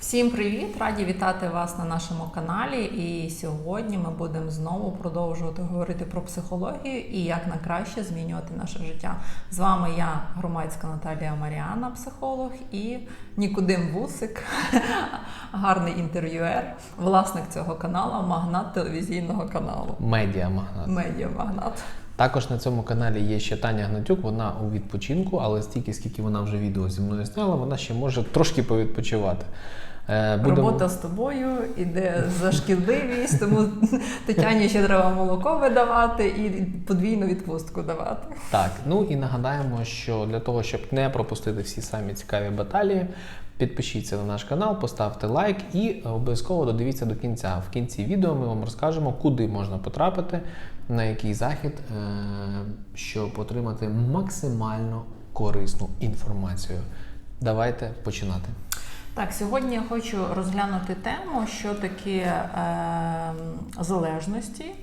Всім привіт! Раді вітати вас на нашому каналі. І сьогодні ми будемо знову продовжувати говорити про психологію і як на краще змінювати наше життя. З вами я, громадська Наталія Маріана, психолог, і Нікудим Вусик, гарний інтерв'юер, власник цього каналу, магнат телевізійного каналу. Медіамагнат. Медіамагнат. Також на цьому каналі є ще Таня Гнатюк. Вона у відпочинку, але стільки, скільки вона вже відео зі мною зняла, вона ще може трошки повідпочивати. Е, Робота з тобою іде за шкідливість, тому Тетяні ще треба молоко видавати і подвійну відпустку давати. Так, ну і нагадаємо, що для того, щоб не пропустити всі самі цікаві баталії, підпишіться на наш канал, поставте лайк і обов'язково додивіться до кінця. В кінці відео ми вам розкажемо, куди можна потрапити, на який захід, е, щоб отримати максимально корисну інформацію. Давайте починати. Так, сьогодні я хочу розглянути тему, що таке е, залежності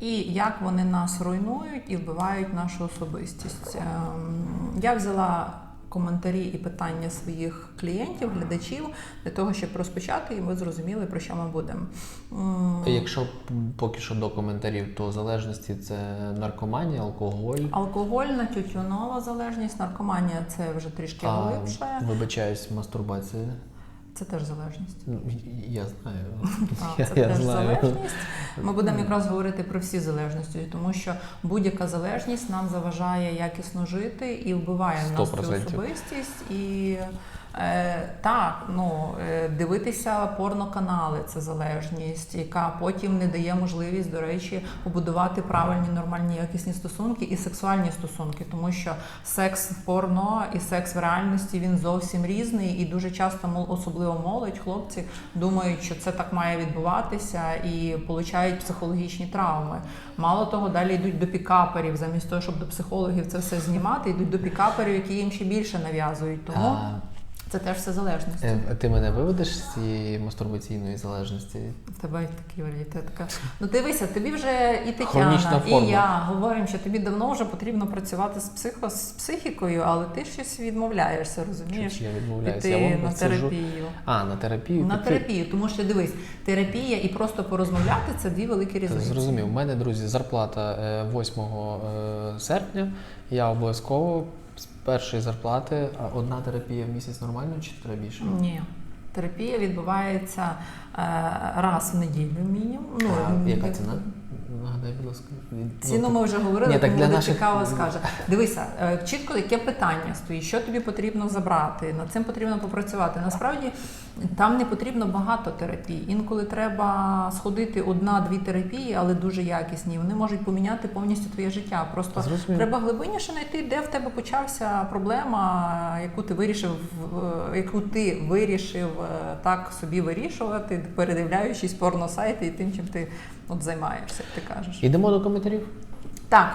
і як вони нас руйнують і вбивають нашу особистість. Е, я взяла коментарі і питання своїх клієнтів, глядачів для того, щоб розпочати, і ми зрозуміли, про що ми будемо. Якщо поки що до коментарів, то залежності це наркоманія, алкоголь. Алкогольна, тютюнова залежність, наркоманія це вже трішки А, глибше. вибачаюсь, мастурбація. Це теж залежність. Ну, Я знаю. А, це я теж знаю. залежність. Ми будемо якраз говорити про всі залежності, тому що будь-яка залежність нам заважає якісно жити і вбиває в нас цю особистість. І е, так, ну е, дивитися порноканали це залежність, яка потім не дає можливість, до речі, побудувати правильні, нормальні, якісні стосунки і сексуальні стосунки, тому що секс в порно і секс в реальності він зовсім різний, і дуже часто особливо молодь, хлопці думають, що це так має відбуватися і получають психологічні травми. Мало того, далі йдуть до пікаперів, замість того, щоб до психологів це все знімати, йдуть до пікаперів, які їм ще більше нав'язують. Тому це теж все залежність. е, ти мене виведеш з цієї мастурбаційної залежності? В тебе такий варіант. така. Ну дивися, тобі вже і Тетяна, і я говоримо, що тобі давно вже потрібно працювати з психо з психікою, але ти щось відмовляєшся, розумієш? Чи я відмовляюся? Піти Я на терапію. А, на терапію. На піти. терапію, тому що дивись, терапія і просто порозмовляти це дві великі різниці. Зрозумів, у мене, друзі, зарплата е, 8 е, серпня. Я обов'язково з першої зарплати, одна терапія в місяць нормально чи треба більше? Ні. Терапія відбувається е, раз в неділю мінімум. Ну, А яка як- ціна? Нагадай, будь ласка. Ну, Ціну ми вже говорили, Ні, так тому наших- цікаво скаже. Дивися, е, чітко яке питання стоїть, що тобі потрібно забрати, над цим потрібно попрацювати. Насправді там не потрібно багато терапій. Інколи треба сходити одна-дві терапії, але дуже якісні. Вони можуть поміняти повністю твоє життя. Просто Зрозумів. треба глибинніше знайти, де в тебе почався проблема, яку ти вирішив, е, яку ти вирішив е, так собі вирішувати, передивляючись порносайти і тим, чим ти от займаєшся, ти кажеш. Ідемо до коментарів. Так.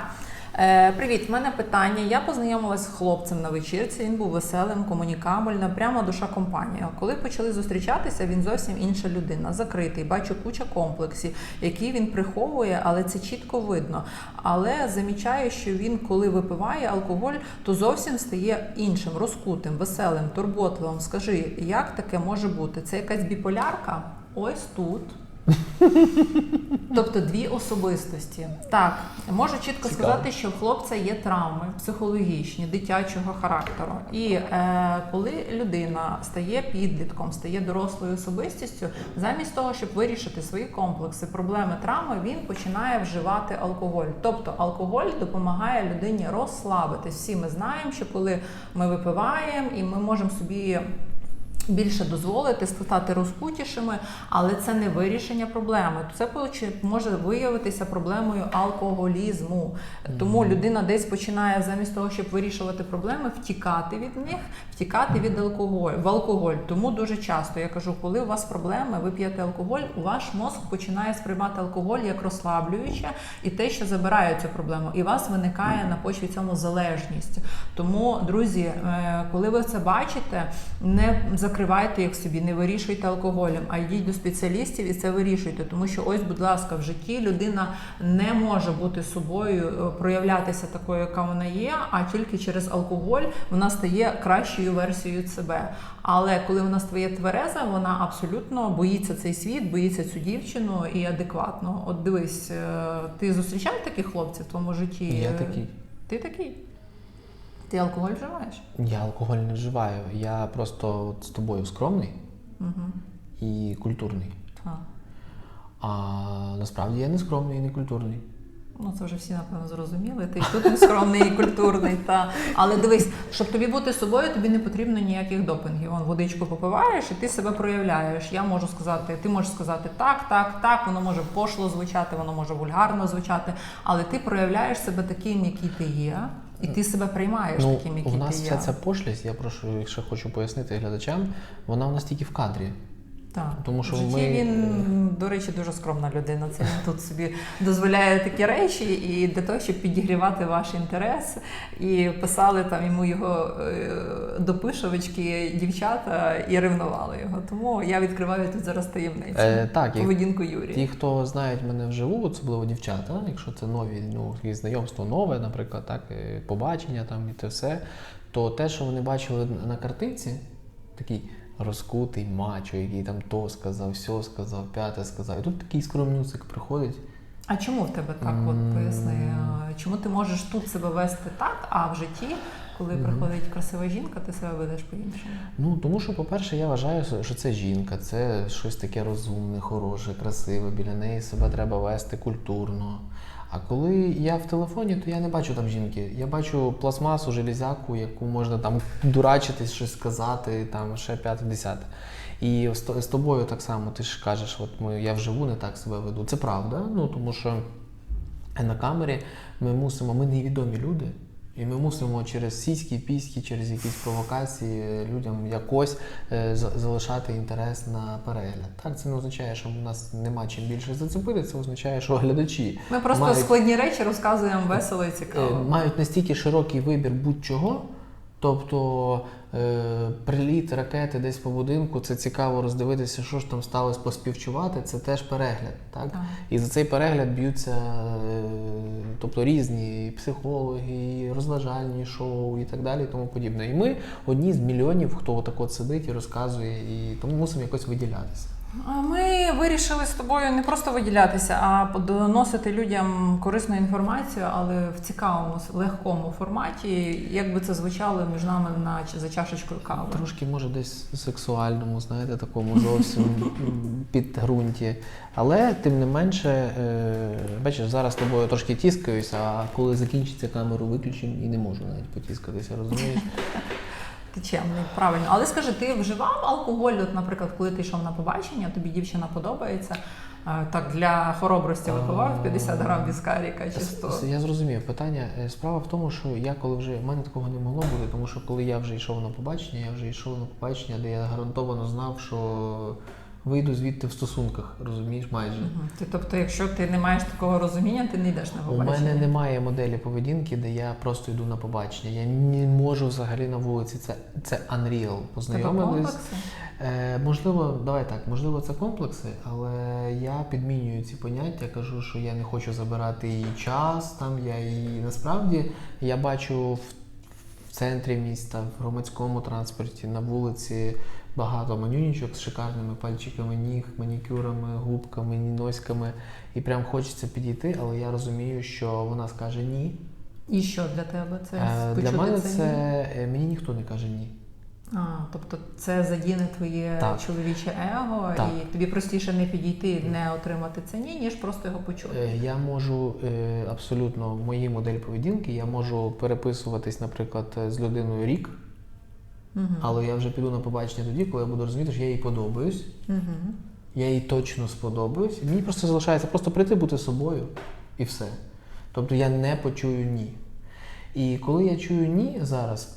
Е, привіт, в мене питання. Я познайомилась з хлопцем на вечірці. Він був веселим, комунікабельним, прямо душа компанія. Коли почали зустрічатися, він зовсім інша людина, закритий. Бачу куча комплексів, які він приховує, але це чітко видно. Але замічаю, що він, коли випиває алкоголь, то зовсім стає іншим, розкутим, веселим, турботливим. Скажи, як таке може бути? Це якась біполярка? Ось тут. Тобто дві особистості. Так, можу чітко Цікаво. сказати, що в хлопця є травми психологічні, дитячого характеру. І е, коли людина стає підлітком, стає дорослою особистістю, замість того, щоб вирішити свої комплекси, проблеми, травми, він починає вживати алкоголь. Тобто алкоголь допомагає людині розслабитись. Всі ми знаємо, що коли ми випиваємо і ми можемо собі більше дозволити стати розкутішими, але це не вирішення проблеми. Це може виявитися проблемою алкоголізму. Тому людина десь починає замість того, щоб вирішувати проблеми, втікати від них, втікати від алкоголю в алкоголь. Тому дуже часто я кажу, коли у вас проблеми, ви п'єте алкоголь, у ваш мозк починає сприймати алкоголь як розслаблююче і те, що забирає цю проблему, і у вас виникає на почві цьому залежність. Тому, друзі, е, коли ви це бачите, не закривайте їх собі, не вирішуйте алкоголем, а йдіть до спеціалістів і це вирішуйте. Тому що ось, будь ласка, в житті людина не може бути собою, е, проявлятися такою, яка вона є, а тільки через алкоголь вона стає кращою версією себе. Але коли вона стає твереза, вона абсолютно боїться цей світ, боїться цю дівчину і адекватно. От дивись, е, ти зустрічав таких хлопців в твоєму житті? Я такий. Ти такий. Ти алкоголь вживаєш? Я алкоголь не вживаю. Я просто от з тобою скромний Угу. і культурний. А. А насправді я не скромний і не культурний. Ну, це вже всі, напевно, зрозуміли. Ти тут не скромний і культурний. Та. Але дивись, щоб тобі бути собою, тобі не потрібно ніяких допінгів. Вон водичку попиваєш і ти себе проявляєш. Я можу сказати, ти можеш сказати так, так, так, воно може пошло звучати, воно може вульгарно звучати, але ти проявляєш себе таким, який ти є, і ти себе приймаєш Ну, таким, у нас вся ця пошлість, я прошу, якщо хочу пояснити глядачам, вона у нас тільки в кадрі. Так. Тому що в житті ми- він, до речі, дуже скромна людина. Це він тут собі дозволяє такі речі, і для того, щоб підігрівати ваш інтерес, і писали там йому його е, допишувачки дівчата і ревнували його. Тому я відкриваю тут зараз таємницю. Е, так, поведінку Юрія. ті, хто знають мене вживу, особливо дівчата, якщо це нові, ну, знайомство нове, наприклад, так, е, побачення там і те все, то те, що вони бачили на картинці, такий розкутий мачо, який там то сказав, сьо сказав, п'яте сказав. І тут такий скромнюцик приходить. А чому в тебе так? От поясни, чому ти можеш тут себе вести так, а в житті, коли приходить красива жінка, ти себе ведеш по-іншому? Ну, тому що, по-перше, я вважаю, що це жінка, це щось таке розумне, хороше, красиве. Біля неї себе треба вести культурно. А коли я в телефоні, то я не бачу там жінки. Я бачу пластмасу, железяку, яку можна там дурачитись, щось сказати, там ще п'яте, десяте. І з тобою так само ти ж кажеш, от ми, я вживу не так себе веду. Це правда, ну тому що на камері ми мусимо, ми невідомі люди. І ми мусимо через сіські, піські, через якісь провокації людям якось е, за- залишати інтерес на перегляд. Так, це не означає, що в нас нема чим більше зацепити, це означає, що глядачі Ми просто мають, складні речі розказуємо весело і цікаво. е, мають настільки широкий вибір будь-чого. Тобто приліт ракети десь по будинку, це цікаво роздивитися, що ж там сталося, поспівчувати, це теж перегляд. Так? Так. І за цей перегляд б'ються е, тобто різні і психологи, і розважальні шоу і так далі, і тому подібне. І ми одні з мільйонів, хто отак от сидить і розказує, і тому мусимо якось виділятися. Ми вирішили з тобою не просто виділятися, а доносити людям корисну інформацію, але в цікавому, легкому форматі, як би це звучало між нами на за чашечкою кави. Трошки, може, десь сексуальному, знаєте, такому зовсім підґрунті. Але тим не менше, е, бачиш, зараз з тобою трошки тіскаюся, а коли закінчиться камеру виключимо і не можу навіть потіскатися, розумієш? Ти чемний, правильно. Але скажи, ти вживав алкоголь, от, наприклад, коли ти йшов на побачення, тобі дівчина подобається. е, Так, для хоробрості випивав 50 грам віскаріка чи 100. Я зрозумів питання. Е, Справа в тому, що я коли вже в мене такого не могло бути, тому що коли я вже йшов на побачення, я вже йшов на побачення, де я гарантовано знав, що вийду звідти в стосунках, розумієш, майже. Мгм. Ти, тобто, якщо ти не маєш такого розуміння, ти не йдеш на У мене немає моделі поведінки, де я просто йду на побачення. Я не можу взагалі на вулиці. Це, це unreal. Познайомились. Е, можливо, давай так, можливо, це комплекси, але я підмінюю ці поняття, кажу, що я не хочу забирати її час. Там я її насправді я бачу в центрі міста, в громадському транспорті, на вулиці багато манюнічок з шикарними пальчиками ніг, манікюрами, губками, ніноськами. І прям хочеться підійти, але я розумію, що вона скаже ні. І що для тебе це Е, Для мене це ні? е, мені ніхто не каже ні. А, тобто це задіне твоє Так. чоловіче его, Так. і тобі простіше не підійти, не отримати це ні, ніж просто його почути. Е, Я можу е, абсолютно в моїй модель поведінки, я можу переписуватись, наприклад, з людиною рік, Мгм. але я вже піду на побачення тоді, коли я буду розуміти, що я їй подобаюсь, Мгм. я їй точно сподобаюсь. І мені просто залишається просто прийти бути собою і все. Тобто я не почую ні. І коли я чую ні зараз,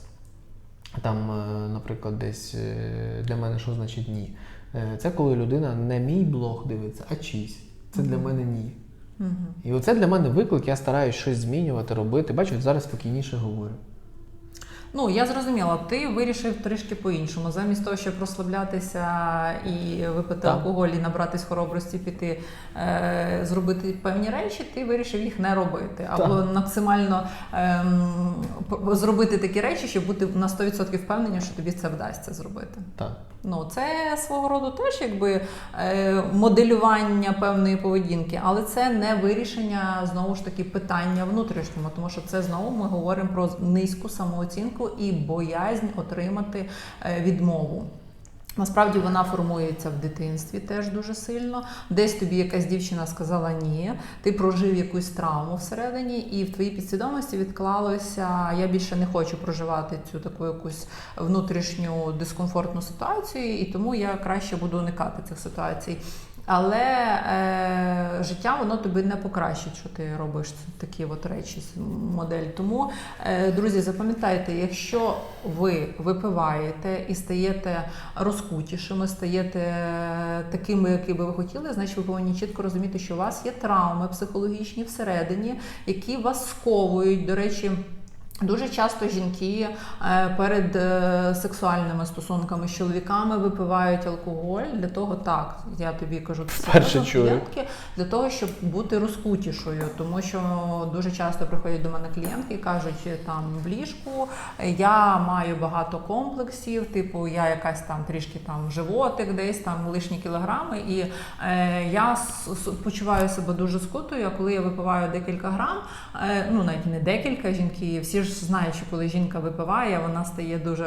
там, е, наприклад, десь е, для мене що значить ні? Е, Це коли людина не мій блог дивиться, а чийсь. Це для мене ні. Угу. І оце для мене виклик, я стараюсь щось змінювати, робити. Бачу, зараз спокійніше говорю. Ну, я зрозуміла, ти вирішив трішки по-іншому. Замість того, щоб розслаблятися і випити Так. алкоголь і набратись хоробрості піти, е, зробити певні речі, ти вирішив їх не робити. Або максимально ем, п- зробити такі речі, щоб бути на 100% впевнені, що тобі це вдасться зробити. Так. Ну, це свого роду теж якби е, моделювання певної поведінки, але це не вирішення знову ж таки питання внутрішнього, тому що це знову ми говоримо про низьку самооцінку і боязнь отримати е, відмову. Насправді вона формується в дитинстві теж дуже сильно. Десь тобі якась дівчина сказала ні, ти прожив якусь травму всередині, і в твоїй підсвідомості відклалося я більше не хочу проживати цю таку якусь внутрішню дискомфортну ситуацію, і тому я краще буду уникати цих ситуацій. Але е, життя воно тобі не покращить, що ти робиш такі от речі, модель. Тому, е, друзі, запам'ятайте, якщо ви випиваєте і стаєте розкутішими, стаєте такими, які би ви хотіли, значить ви повинні чітко розуміти, що у вас є травми психологічні всередині, які вас сковують. До речі. Дуже часто жінки е, перед е, сексуальними стосунками з чоловіками випивають алкоголь для того, так я тобі кажу це клієнтки, для того, щоб бути розкутішою, тому що дуже часто приходять до мене клієнтки і кажуть, там в ліжку я маю багато комплексів, типу я якась там трішки там животик, десь там лишні кілограми, і е, я почуваю себе дуже скутою. А коли я випиваю декілька грам, е, ну навіть не декілька жінки, всі ж що коли жінка випиває, вона стає дуже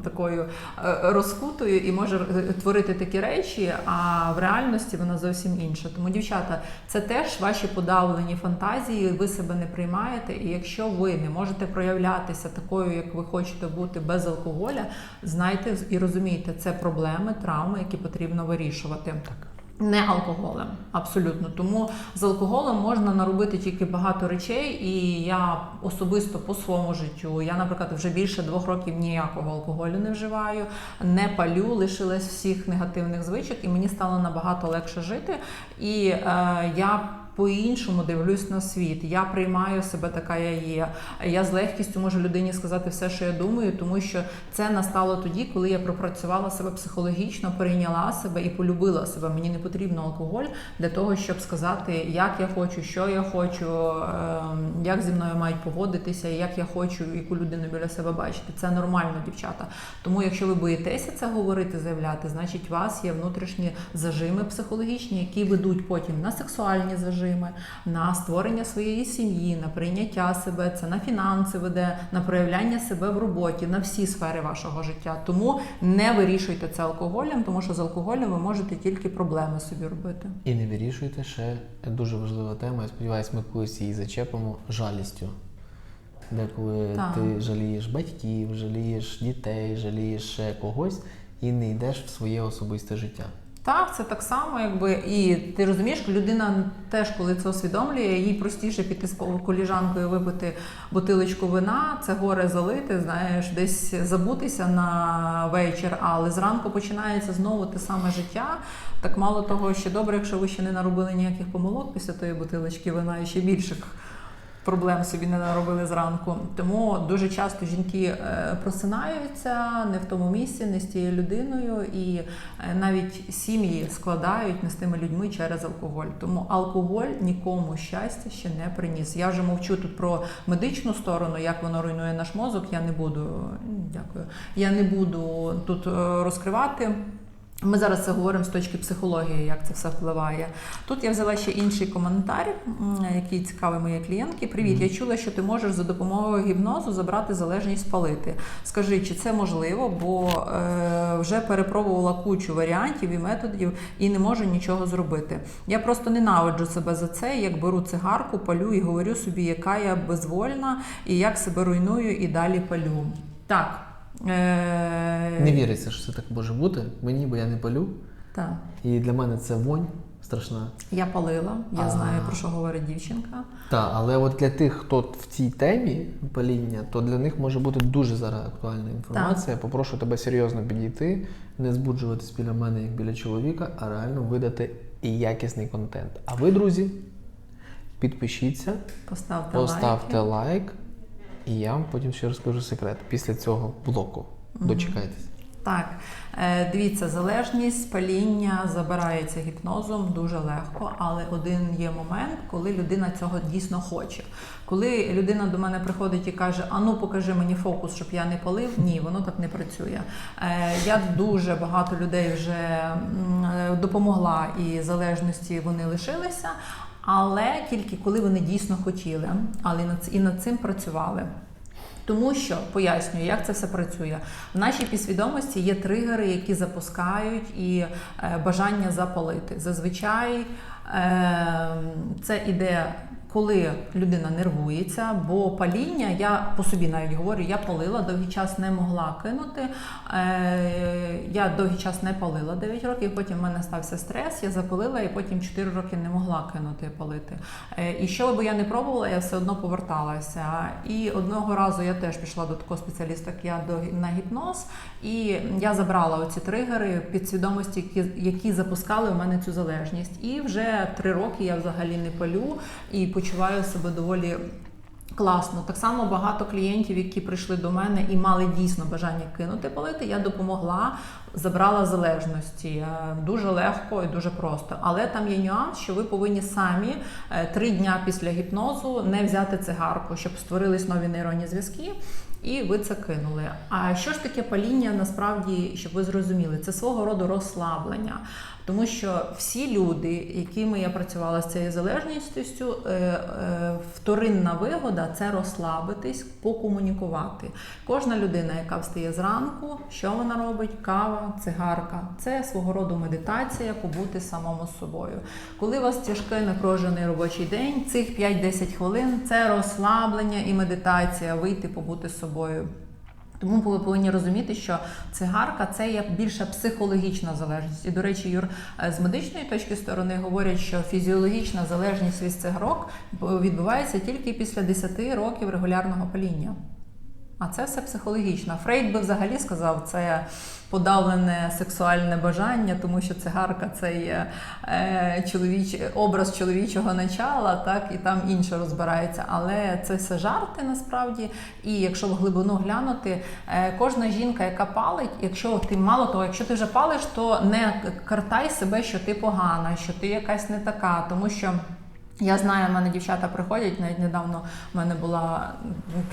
такою е, розкутою і може е, творити такі речі, а в реальності вона зовсім інша. Тому, дівчата, це теж ваші подавлені фантазії, ви себе не приймаєте. І якщо ви не можете проявлятися такою, як ви хочете бути без алкоголя, знайте і розумійте, це проблеми, травми, які потрібно вирішувати. Так. Не алкоголем, абсолютно. Тому з алкоголем можна наробити тільки багато речей, і я особисто по своєму життю. Я, наприклад, вже більше двох років ніякого алкоголю не вживаю, не палю, лишилась всіх негативних звичок, і мені стало набагато легше жити. І е, я. По-іншому дивлюсь на світ. Я приймаю себе така, я є. Я з легкістю можу людині сказати все, що я думаю, тому що це настало тоді, коли я пропрацювала себе психологічно, прийняла себе і полюбила себе. Мені не потрібно алкоголь для того, щоб сказати, як я хочу, що я хочу, ем, як зі мною мають поводитися, як я хочу, яку людину біля себе бачити. Це нормально, дівчата. Тому, якщо ви боїтеся це говорити, заявляти, значить у вас є внутрішні зажими психологічні, які ведуть потім на сексуальні зажими, на створення своєї сім'ї, на прийняття себе, це на фінанси веде, на проявляння себе в роботі, на всі сфери вашого життя. Тому не вирішуйте це алкоголем, тому що з алкоголем ви можете тільки проблеми собі робити. І не вирішуйте ще дуже важлива тема. Я сподіваюся, ми колись її зачепимо жалістю. Деколи Так. ти жалієш батьків, жалієш дітей, жалієш ще когось і не йдеш в своє особисте життя. Так, це так само, якби і ти розумієш, людина теж, коли це усвідомлює, їй простіше піти з коліжанкою випити бутилочку вина, це горе залити, знаєш, десь забутися на вечір, але зранку починається знову те саме життя. Так мало того, ще добре, якщо ви ще не наробили ніяких помилок після тої бутилочки вина і ще більших. Проблем собі не наробили зранку. Тому дуже часто жінки е, просинаються не в тому місці, не з тією людиною, і е, навіть сім'ї складають не з тими людьми через алкоголь. Тому алкоголь нікому щастя ще не приніс. Я вже мовчу тут про медичну сторону, як воно руйнує наш мозок. Я не буду дякую. Я не буду тут е, розкривати. Ми зараз це говоримо з точки психології, як це все впливає. Тут я взяла ще інший коментар, який цікавий моїй клієнтки. Привіт, я чула, що ти можеш за допомогою гіпнозу забрати залежність спалити. Скажи, чи це можливо? Бо е, вже перепробувала кучу варіантів і методів і не можу нічого зробити. Я просто ненавиджу себе за це, як беру цигарку, палю і говорю собі, яка я безвольна, і як себе руйную і далі палю. Так. Е, Не віриться, що це так може бути. Мені, бо я не палю. так. І для мене це вонь страшна. Я палила, я А. знаю про що говорить дівчинка. Так, але от для тих, хто в цій темі паління, то для них може бути дуже зараз актуальна інформація. Попрошу тебе серйозно підійти, не збуджуватись біля мене як біля чоловіка, а реально видати і якісний контент. А ви, друзі, підпишіться, Поставте, поставте лайки. лайк І я вам потім ще розкажу секрет. Після цього блоку. Дочекайтесь. Так, е, дивіться, залежність паління забирається гіпнозом дуже легко, але один є момент, коли людина цього дійсно хоче. Коли людина до мене приходить і каже: А ну покажи мені фокус, щоб я не палив. Ні, воно так не працює. Е, Я дуже багато людей вже е, допомогла і залежності вони лишилися. Але тільки коли вони дійсно хотіли, але і над- цим працювали. Тому що пояснюю, як це все працює. В нашій підсвідомості є тригери, які запускають і е, бажання запалити. Зазвичай е, це іде. Коли людина нервується, бо паління, я по собі навіть говорю, я палила, довгий час не могла кинути. Е, я довгий час не палила 9 років, потім в мене стався стрес, я запалила і потім 4 роки не могла кинути палити. Е, і що би я не пробувала, я все одно поверталася. І одного разу я теж пішла до такого спеціаліста, як я на гіпноз, і я забрала оці тригери підсвідомості, які, які запускали у мене цю залежність. І вже три роки я взагалі не палю і почуваю себе доволі. Класно, так само багато клієнтів, які прийшли до мене і мали дійсно бажання кинути палити. Я допомогла, забрала залежності Е, дуже легко і дуже просто. Але там є нюанс, що ви повинні самі е, три дня після гіпнозу не взяти цигарку, щоб створились нові нейронні зв'язки. І ви це кинули. А що ж таке паління? Насправді, щоб ви зрозуміли, це свого роду розслаблення. Тому що всі люди, якими я працювала з цією залежністю, е, е, вторинна вигода це розслабитись, покомунікувати. Кожна людина, яка встає зранку, що вона робить? Кава, цигарка. Це свого роду медитація, побути самому собою. Коли у вас тяжкий напружений робочий день, цих 5-10 хвилин це розслаблення і медитація, вийти побути з собою. Тому ви повинні розуміти, що цигарка це є більше психологічна залежність. І, до речі, Юр, е, з медичної точки сторони говорять, що фізіологічна залежність від цигарок відбувається тільки після 10 років регулярного паління. А це все психологічно. Фрейд би взагалі сказав, це подавлене сексуальне бажання, тому що цигарка це є е, чоловіч, образ чоловічого начала, так і там інше розбирається. Але це все жарти насправді. І якщо в глибину глянути, е, кожна жінка, яка палить, якщо ти мало того, якщо ти вже палиш, то не картай себе, що ти погана, що ти якась не така, тому що. Я знаю, в мене дівчата приходять. Навіть недавно в мене була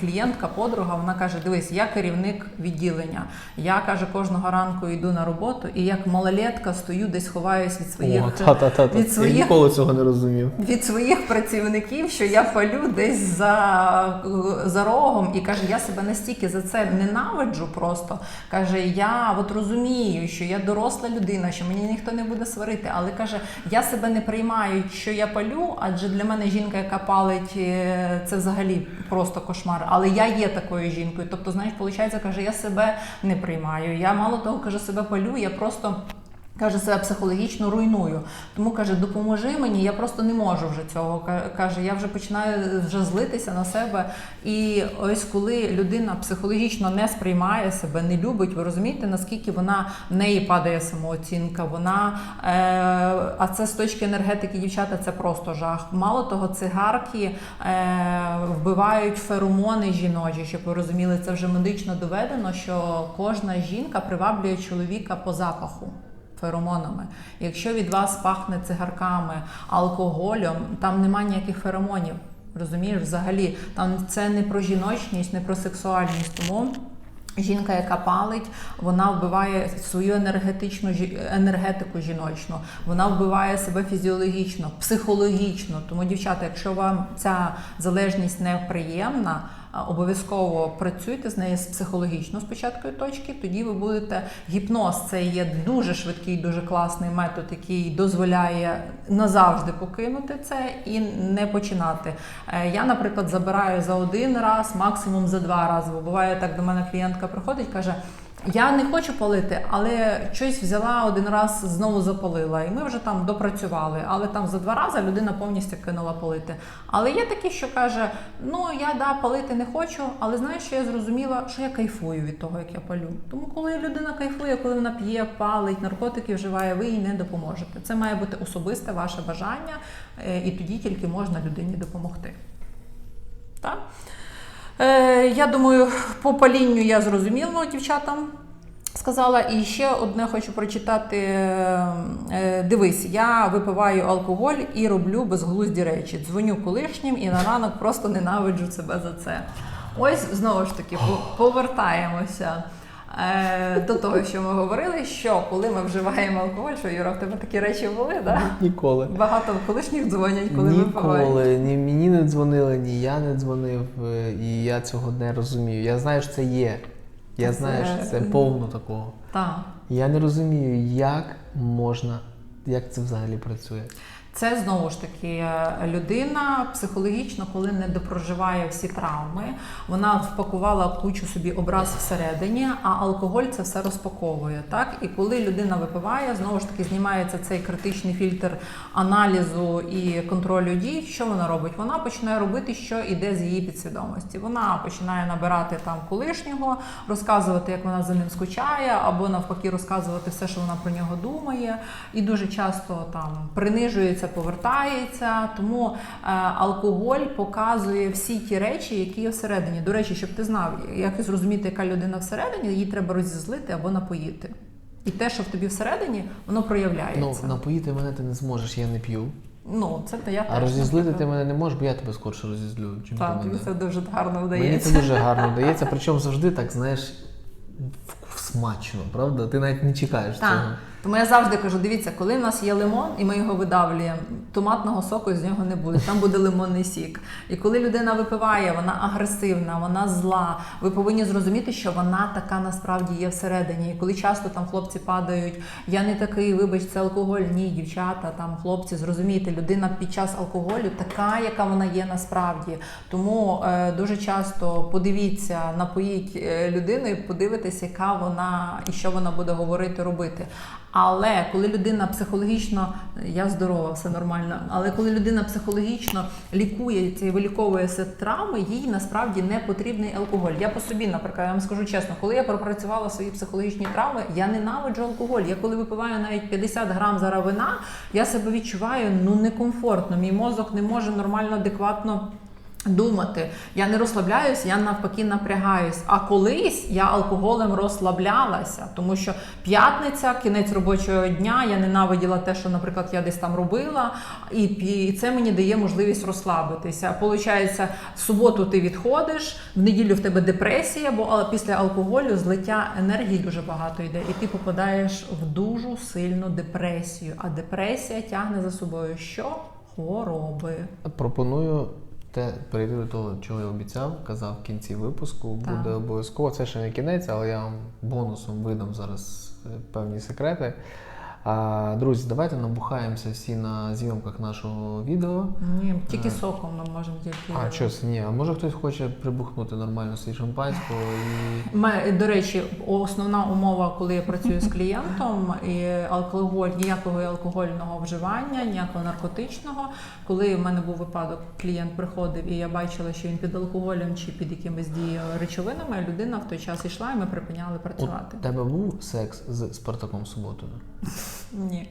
клієнтка, подруга. Вона каже: Дивись, я керівник відділення. Я каже, кожного ранку йду на роботу, і як малолетка стою, десь ховаюсь від своїх О, та-та-та-та. від Я ніколи цього не розумів. від своїх працівників, що я палю десь за, за рогом, і каже, я себе настільки за це ненавиджу просто. Каже, я от розумію, що я доросла людина, що мені ніхто не буде сварити, але каже, я себе не приймаю, що я палю, адже для мене жінка, яка палить, е, це взагалі просто кошмар. Але я є такою жінкою. Тобто, знаєш, виходить, каже, я себе не приймаю. Я мало того, каже, себе палю, я просто. Каже, себе психологічно руйную. Тому каже, допоможи мені, я просто не можу вже цього. Каже, я вже починаю вже злитися на себе. І ось коли людина психологічно не сприймає себе, не любить, ви розумієте, наскільки вона в неї падає самооцінка. Вона е, а це з точки енергетики, дівчата, це просто жах. Мало того, цигарки е, вбивають феромони жіночі, щоб ви розуміли, це вже медично доведено, що кожна жінка приваблює чоловіка по запаху феромонами. Якщо від вас пахне цигарками, алкоголем, там немає ніяких феромонів. Розумієш, взагалі, там це не про жіночність, не про сексуальність. Тому жінка, яка палить, вона вбиває свою енергетичну енергетику жіночну, вона вбиває себе фізіологічно, психологічно. Тому, дівчата, якщо вам ця залежність неприємна, обов'язково працюйте з нею з психологічно спочатку точки, тоді ви будете гіпноз. Це є дуже швидкий, дуже класний метод, який дозволяє назавжди покинути це і не починати. Е, Я, наприклад, забираю за один раз, максимум за два рази. Бо буває так до мене клієнтка приходить, каже. Я не хочу палити, але щось взяла один раз, знову запалила, і ми вже там допрацювали. Але там за два рази людина повністю кинула палити. Але є такі, що каже: ну я да палити не хочу, але знаєш, що я зрозуміла, що я кайфую від того, як я палю. Тому коли людина кайфує, коли вона п'є, палить, наркотики вживає, ви їй не допоможете. Це має бути особисте ваше бажання, е, і тоді тільки можна людині допомогти. Так? Е, я думаю, по палінню я зрозуміла дівчатам. Сказала, і ще одне хочу прочитати. Е, Дивись, я випиваю алкоголь і роблю безглузді речі. Дзвоню колишнім і на ранок просто ненавиджу себе за це. Ось знову ж таки повертаємося до того, що ми говорили, що коли ми вживаємо алкоголь, що Юра, в тебе такі речі були, да? Ніколи. Багато колишніх дзвонять, коли випивають. Ніколи ні мені не дзвонили, ні я не дзвонив, е, і я цього не розумію. Я знаю, що це є. Я Це- знаю, що це повно такого. Так. Я не розумію, як можна, як це взагалі працює. Це знову ж таки е, людина психологічно, коли не допроживає всі травми, вона впакувала кучу собі образ всередині, а алкоголь це все розпаковує. Так і коли людина випиває, знову ж таки знімається цей критичний фільтр аналізу і контролю дій. Що вона робить? Вона починає робити, що іде з її підсвідомості. Вона починає набирати там колишнього, розказувати, як вона за ним скучає, або навпаки, розказувати все, що вона про нього думає, і дуже часто там принижується, повертається. Тому е, алкоголь показує всі ті речі, які є всередині. До речі, щоб ти знав, як зрозуміти, яка людина всередині, її треба розізлити або напоїти. І те, що в тобі всередині, воно Ну, проявляється. напоїти мене ти не зможеш, я не п'ю. Ну, це я А теж, розізлити ти мене не можеш, бо я тебе скорше розізлю, чим Так, тобі це дуже гарно вдається. Мені це дуже гарно вдається, причому завжди так, знаєш, смачно, правда? Ти навіть не чекаєш Так. цього. Тому я завжди кажу: дивіться, коли в нас є лимон, і ми його видавлюємо, томатного соку з нього не буде. Там буде лимонний сік. І коли людина випиває, вона агресивна, вона зла. Ви повинні зрозуміти, що вона така насправді є всередині. І коли часто там хлопці падають, я не такий, вибач, це алкоголь. Ні, дівчата, там хлопці, зрозумійте, людина під час алкоголю така, яка вона є насправді. Тому е, дуже часто подивіться, напоїть е, людину і подивитесь, яка вона і що вона буде говорити, робити. Але коли людина психологічно, я здорова, все нормально. Але коли людина психологічно лікує і виліковує ці травми, їй насправді не потрібний алкоголь. Я по собі, наприклад, я вам скажу чесно, коли я пропрацювала свої психологічні травми, я ненавиджу алкоголь. Я коли випиваю навіть 50 грам зараз вина, я себе відчуваю ну некомфортно. Мій мозок не може нормально, адекватно. Думати, я не розслабляюсь, я навпаки напрягаюсь. А колись я алкоголем розслаблялася, тому що п'ятниця, кінець робочого дня, я ненавиділа те, що, наприклад, я десь там робила, і, це мені дає можливість розслабитися. Получається, в суботу ти відходиш, в неділю в тебе депресія, бо після алкоголю злиття енергії дуже багато йде, і ти попадаєш в дуже сильну депресію. А депресія тягне за собою що? Хвороби. Пропоную те перейти до того, чого я обіцяв, казав в кінці випуску. Так. Буде обов'язково. Це ще не кінець, але я вам бонусом видам зараз е, певні секрети. А, друзі, давайте набухаємося всі на зйомках нашого відео. Ні, тільки Е. соком ми можемо тільки. А що це ні? А може хтось хоче прибухнути нормально свій шампанського і. Ми, до речі, основна умова, коли я працюю з клієнтом, і алкоголь, ніякого алкогольного вживання, ніякого наркотичного. Коли в мене був випадок, клієнт приходив і я бачила, що він під алкоголем чи під якимись дією речовинами, людина в той час йшла, і ми припиняли працювати. у тебе був секс з Спартаком Суботою? Ні.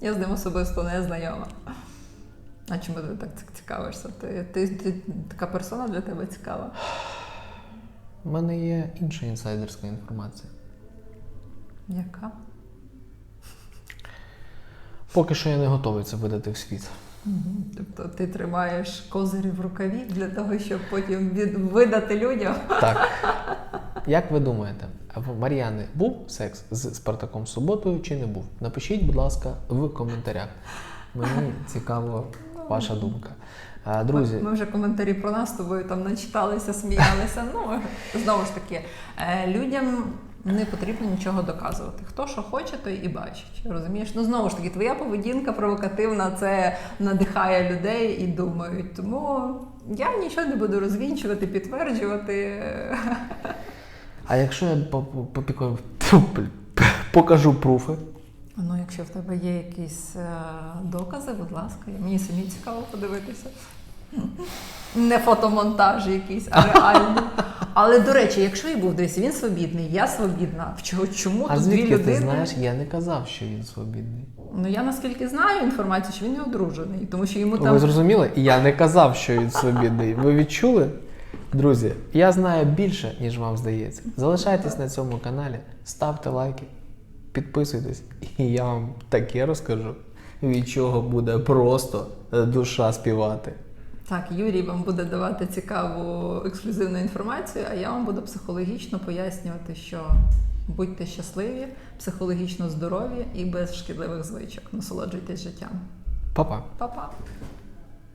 Я з ним особисто не знайома. А чому ти так цікавишся? Ти, ти, ти така персона для тебе цікава? У мене є інша інсайдерська інформація. Яка? Поки що я не готовий це видати в світ. Мгм. Тобто ти тримаєш козирі в рукаві для того, щоб потім від... видати людям. Так. Як ви думаєте, Мар'яни був секс з Спартаком Суботою чи не був? Напишіть, будь ласка, в коментарях. Мені цікава ваша думка. Друзі, Ми вже коментарі про нас з тобою там начиталися, сміялися. Ну знову ж таки, е, людям не потрібно нічого доказувати. Хто що хоче, той і бачить. Розумієш? Ну знову ж таки, твоя поведінка провокативна, це надихає людей і думають. Тому я нічого не буду розвінчувати, підтверджувати. А якщо я по- по- попікаю, покажу пруфи, Ну, якщо в тебе є якісь е, докази, будь ласка, мені самі цікаво подивитися. Не фотомонтаж якийсь, а реальний. Але до речі, якщо і був десь, він свобідний, я свобідна. Чому а тут дві людини? ти знаєш, я не казав, що він свобідний. Ну я наскільки знаю інформацію, що він не одружений, тому що йому там. Ви зрозуміли? Я не казав, що він свобідний. Ви відчули? Друзі, я знаю більше, ніж вам здається. Залишайтесь на цьому каналі, ставте лайки, підписуйтесь, і я вам таке розкажу, від чого буде просто душа співати. Так, Юрій вам буде давати цікаву ексклюзивну інформацію, а я вам буду психологічно пояснювати, що будьте щасливі, психологічно здорові і без шкідливих звичок. Насолоджуйтесь життям. Па-па! Па-па!